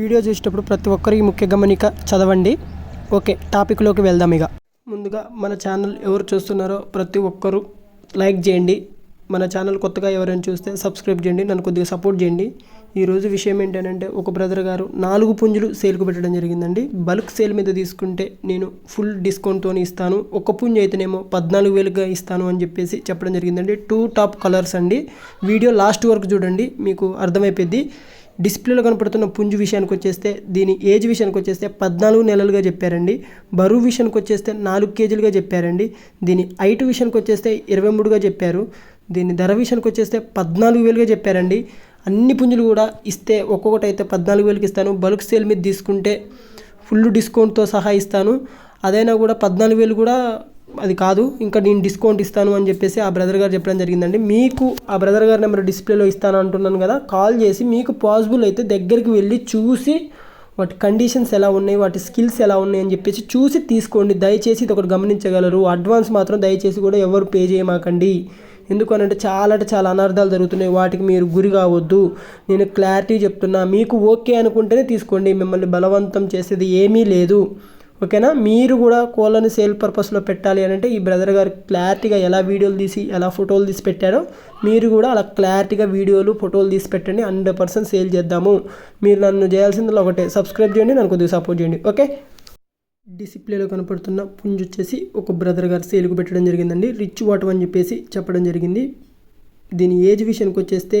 Video చూసేటప్పుడు ప్రతి ఒక్కరికి ముఖ్య గమనిక చదవండి. ఓకే టాపిక్లోకి వెళ్దాం ఇక. ముందుగా మన ఛానల్ ఎవరు చూస్తున్నారో ప్రతి ఒక్కరూ లైక్ చేయండి. మన ఛానల్ కొత్తగా ఎవరైనా చూస్తే సబ్స్క్రైబ్ చేయండి నన్ను కొద్దిగా సపోర్ట్ చేయండి. ఈరోజు విషయం ఏంటంటే ఒక బ్రదర్ గారు నాలుగు పుంజులు సేల్కు పెట్టడం జరిగిందండి. బల్క్ సేల్ మీద తీసుకుంటే నేను ఫుల్ డిస్కౌంట్తో ఇస్తాను. ఒక పుంజు అయితేనేమో పద్నాలుగు వేలుగా ఇస్తాను అని చెప్పేసి చెప్పడం జరిగిందండి. టూ టాప్ కలర్స్ అండి. వీడియో లాస్ట్ వరకు చూడండి మీకు అర్థమైపోద్ది. డిస్ప్లేలో కనపడుతున్న పుంజు విషయానికి వచ్చేస్తే దీని ఏజ్ విషయానికి వచ్చేస్తే పద్నాలుగు నెలలుగా చెప్పారండి. బరువు విషయానికి వచ్చేస్తే నాలుగు కేజీలుగా చెప్పారండి. దీని హైట్ విషయానికి వచ్చేస్తే ఇరవై మూడుగా చెప్పారు. దీని ధర విషయానికి వచ్చేస్తే పద్నాలుగు వేలుగా చెప్పారండి. అన్ని పుంజులు కూడా ఇస్తే ఒక్కొక్కటి అయితే పద్నాలుగు వేలకి ఇస్తాను. బల్క్ సేల్ మీద తీసుకుంటే ఫుల్ డిస్కౌంట్తో సహా ఇస్తాను. అదైనా కూడా పద్నాలుగు వేలు కూడా అది కాదు ఇంకా నేను డిస్కౌంట్ ఇస్తాను అని చెప్పేసి ఆ బ్రదర్ గారు చెప్పడం జరిగిందండి. మీకు ఆ బ్రదర్ గారి నెంబర్ డిస్ప్లేలో ఇస్తాను అంటున్నాను కదా కాల్ చేసి మీకు పాసిబుల్ అయితే దగ్గరికి వెళ్ళి చూసి వాటి కండిషన్స్ ఎలా ఉన్నాయి వాటి స్కిల్స్ ఎలా ఉన్నాయి అని చెప్పేసి చూసి తీసుకోండి. దయచేసి ఇది ఒకటి గమనించగలరు. అడ్వాన్స్ మాత్రం దయచేసి కూడా ఎవరు పే చేయమాకండి. ఎందుకనంటే చాలా అంటే చాలా అనర్థాలు జరుగుతున్నాయి. వాటికి మీరు గురి కావద్దు. నేను క్లారిటీ చెప్తున్నా. మీకు ఓకే అనుకుంటేనే తీసుకోండి. మిమ్మల్ని బలవంతం చేసేది ఏమీ లేదు. ఓకేనా? మీరు కూడా కోళ్ళని సేల్ పర్పస్లో పెట్టాలి అని అంటే ఈ బ్రదర్ గారు క్లారిటీగా ఎలా వీడియోలు తీసి ఎలా ఫోటోలు తీసి పెట్టారో మీరు కూడా అలా క్లారిటీగా వీడియోలు ఫోటోలు తీసి పెట్టండి. హండ్రెడ్ పర్సెంట్ సేల్ చేద్దాము. మీరు నన్ను చేయాల్సింది ఒకటే. సబ్స్క్రైబ్ చేయండి నన్ను కొద్దిగా సపోర్ట్ చేయండి. ఓకే? డిసిప్లేలో కనపడుతున్న పుంజు వచ్చేసి ఒక బ్రదర్ గారు సేల్కు పెట్టడం జరిగిందండి. రిచ్ వాటర్ అని చెప్పేసి చెప్పడం జరిగింది. దీని ఏజ్ విషయానికి వచ్చేస్తే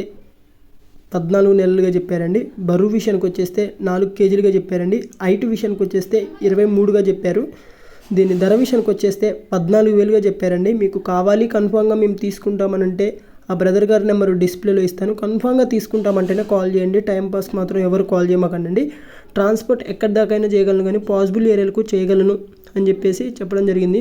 పద్నాలుగు నెలలుగా చెప్పారండి. బరువు విషయానికి వచ్చేస్తే నాలుగు కేజీలుగా చెప్పారండి. హైట్ విషయానికి వచ్చేస్తే ఇరవై మూడుగా చెప్పారు. దీని ధర విషయానికి వచ్చేస్తే పద్నాలుగు వేలుగా చెప్పారండి. మీకు కావాలి కన్ఫామ్గా మేము తీసుకుంటామనంటే ఆ బ్రదర్ గారి నెంబర్ డిస్ప్లేలో ఇస్తాను. కన్ఫామ్గా తీసుకుంటామంటేనే కాల్ చేయండి. టైంపాస్ మాత్రం ఎవరు కాల్ చేయమాకండి ట్రాన్స్పోర్ట్ ఎక్కడి దాకైనా చేయగలను కానీ పాసిబుల్ ఏరియాలకు చేయగలను. అని చెప్పేసి చెప్పడం జరిగింది.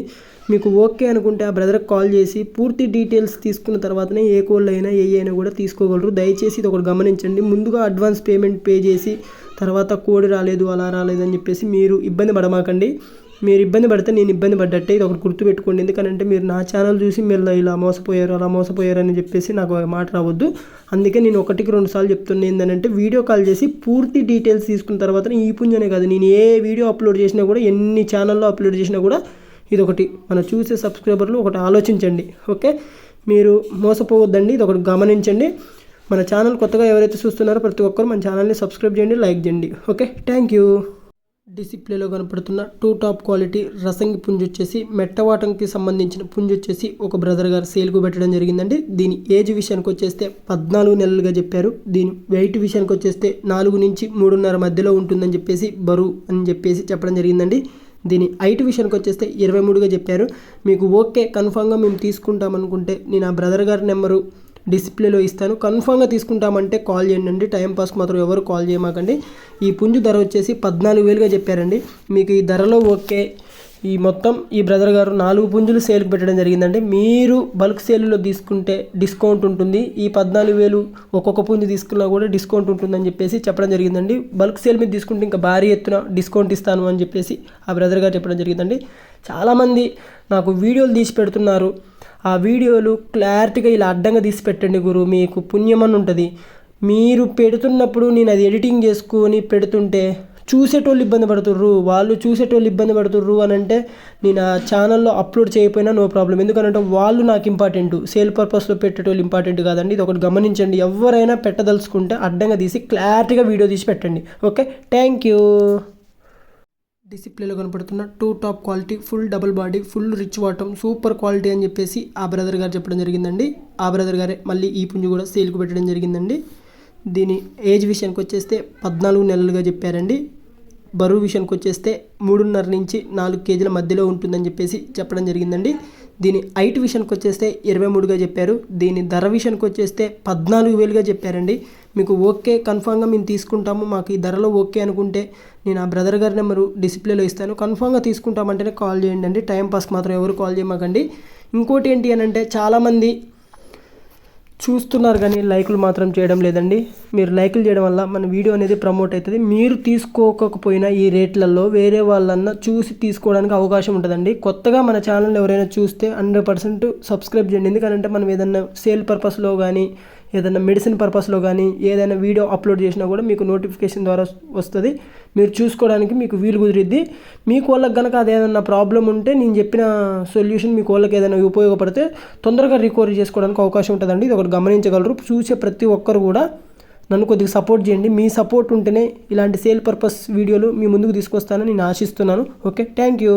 మీకు ఓకే అనుకుంటే ఆ బ్రదర్కి కాల్ చేసి పూర్తి డీటెయిల్స్ తీసుకున్న తర్వాతనే ఏ కోళ్ళు అయినా ఏ అయినా కూడా తీసుకోగలరు. దయచేసి ఇది ఒకటి గమనించండి. ముందుగా అడ్వాన్స్ పేమెంట్ పే చేసి తర్వాత కోడి రాలేదు అలా రాలేదు అని చెప్పేసి మీరు ఇబ్బంది పడమాకండి. మీరు ఇబ్బంది పడితే నేను ఇబ్బంది పడ్డట్టే ఇది ఒకటి గుర్తుపెట్టుకోండి ఎందుకంటే మీరు నా ఛానల్ చూసి మీరు ఇలా మోసపోయారు అలా మోసపోయారు అని చెప్పేసి నాకు మాట రావద్దు. అందుకే నేను ఒకటికి రెండు సార్లు చెప్తున్నా ఏంటంటే వీడియో కాల్ చేసి పూర్తి డీటెయిల్స్ తీసుకున్న తర్వాత ఈ పుంజనే కాదు. నేను ఏ వీడియో అప్లోడ్ చేసినా కూడా ఎన్ని ఛానల్లో అప్లోడ్ చేసినా కూడా ఇది ఒకటి మనం చూసే సబ్స్క్రైబర్లు ఒకటి ఆలోచించండి. ఓకే? మీరు మోసపోవద్దండి ఇది ఒకటి గమనించండి. మన ఛానల్ కొత్తగా ఎవరైతే చూస్తున్నారో ప్రతి ఒక్కరు మన ఛానల్ని సబ్స్క్రైబ్ చేయండి లైక్ చేయండి. ఓకే? థ్యాంక్ యూ డిసిప్లేలో కనపడుతున్న టూ టాప్ క్వాలిటీ రసంగి పుంజు వచ్చేసి మెట్టవాటంకి సంబంధించిన పుంజు వచ్చేసి ఒక బ్రదర్ గారు సేల్కు పెట్టడం జరిగిందండి. దీని ఏజ్ విషయానికి వచ్చేస్తే పద్నాలుగు నెలలుగా చెప్పారు. దీని వెయిట్ విషయానికి వచ్చేస్తే నాలుగు నుంచి మూడున్నర మధ్యలో ఉంటుందని చెప్పేసి బరువు అని చెప్పేసి చెప్పడం జరిగిందండి. దీని ఐటీ విషయానికి వచ్చేస్తే ఇరవై మూడుగా చెప్పారు. మీకు ఓకే కన్ఫామ్గా మేము తీసుకుంటాం అనుకుంటే నేను ఆ బ్రదర్ గారి నెంబరు డిస్ప్లేలో ఇస్తాను. కన్ఫామ్గా తీసుకుంటామంటే కాల్ చేయండి. టైం పాస్కి మాత్రం ఎవరు కాల్ చేయమాకండి. ఈ పుంజు ధర వచ్చేసి పద్నాలుగు వేలుగా చెప్పారండి. మీకు ఈ ధరలో ఓకే. ఈ మొత్తం ఈ బ్రదర్ గారు నాలుగు పుంజులు సేల్కి పెట్టడం జరిగిందండి. మీరు బల్క్ సేల్లో తీసుకుంటే డిస్కౌంట్ ఉంటుంది. ఈ పద్నాలుగు వేలు ఒక్కొక్క పుంజు తీసుకున్నా కూడా డిస్కౌంట్ ఉంటుందని చెప్పేసి చెప్పడం జరిగిందండి. బల్క్ సేల్ మీద తీసుకుంటే ఇంకా భారీ ఎత్తున డిస్కౌంట్ ఇస్తాను అని చెప్పేసి ఆ బ్రదర్ గారు చెప్పడం జరిగిందండి. చాలామంది నాకు వీడియోలు తీసి పెడుతున్నారు. ఆ వీడియోలు క్లారిటీగా ఇలా అడ్డంగా తీసి పెట్టండి గురు మీకు పుణ్యం అని ఉంటుంది. మీరు పెడుతున్నప్పుడు నేను అది ఎడిటింగ్ చేసుకొని పెడుతుంటే చూసేటోళ్ళు ఇబ్బంది పడుతుర్రు. వాళ్ళు చూసేటోళ్ళు ఇబ్బంది పడుతుర్రు అని అంటే నేను ఆ ఛానల్లో అప్లోడ్ చేయకపోయినా నో ప్రాబ్లం. ఎందుకంటే వాళ్ళు నాకు ఇంపార్టెంట్. సేల్ పర్పస్లో పెట్టేటోళ్ళు ఇంపార్టెంట్ కాదండి. ఇది ఒకటి గమనించండి. ఎవరైనా పెట్టదలుచుకుంటే అడ్డంగా తీసి క్లారిటీగా వీడియో తీసి పెట్టండి. ఓకే? Thank you. డిసిప్లేలో కనపడుతున్న two top quality full double body full rich వాటం సూపర్ క్వాలిటీ అని చెప్పేసి ఆ బ్రదర్ గారు చెప్పడం జరిగిందండి. ఆ బ్రదర్ గారే మళ్ళీ ఈ పుంజు కూడా సేల్కి పెట్టడం జరిగిందండి. దీని ఏజ్ విషయానికి వచ్చేస్తే పద్నాలుగు నెలలుగా చెప్పారండి. బరువు విషయానికి వచ్చేస్తే మూడున్నర నుంచి నాలుగు కేజీల మధ్యలో ఉంటుందని చెప్పేసి చెప్పడం జరిగిందండి. దీని హైట్ విషయానికి వచ్చేస్తే ఇరవై మూడుగా చెప్పారు. దీని ధర విషయానికి వచ్చేస్తే పద్నాలుగు వేలుగా చెప్పారండి. మీకు ఓకే కన్ఫామ్గా మేము తీసుకుంటాము. మాకు ఈ ధరలో ఓకే అనుకుంటే నేను ఆ బ్రదర్ గారి నెంబరు డిస్ప్లేలో ఇస్తాను. కన్ఫామ్గా తీసుకుంటామంటేనే కాల్ చేయండి అండి. టైం పాస్ మాత్రం ఎవరు కాల్ చేయమాకండి. ఇంకోటి ఏంటి అని అంటే చాలామంది చూస్తున్నారు కానీ లైకులు మాత్రం చేయడం లేదండి. మీరు లైకులు చేయడం వల్ల మన వీడియో అనేది ప్రమోట్ అవుతుంది. మీరు తీసుకోకపోయినా ఈ రేట్లలో వేరే వాళ్ళన్నా చూసి తీసుకోవడానికి అవకాశం ఉంటుందండి. కొత్తగా మన ఛానల్ ఎవరైనా చూస్తే హండ్రెడ్ పర్సెంట్ సబ్స్క్రైబ్ చేయండి. ఎందుకంటే మనం ఏదన్నా సేల్ పర్పస్లో కానీ ఏదైనా మెడిసిన్ పర్పస్లో కానీ ఏదైనా వీడియో అప్లోడ్ చేసినా కూడా మీకు నోటిఫికేషన్ ద్వారా వస్తుంది. మీరు చూసుకోవడానికి మీకు వీలు కుదిరిద్ది. మీకు వాళ్ళకి కనుక అది ఏదైనా ప్రాబ్లం ఉంటే నేను చెప్పిన సొల్యూషన్ మీకు వాళ్ళకి ఏదైనా ఉపయోగపడితే తొందరగా రికవరీ చేసుకోవడానికి అవకాశం ఉంటుందండి. ఇది ఒకటి గమనించగలరు. చూసే ప్రతి ఒక్కరు కూడా నన్ను కొద్దిగా సపోర్ట్ చేయండి. మీ సపోర్ట్ ఉంటేనే ఇలాంటి సేల్ పర్పస్ వీడియోలు మీ ముందుకు తీసుకొస్తానని నేను ఆశిస్తున్నాను. Okay thank you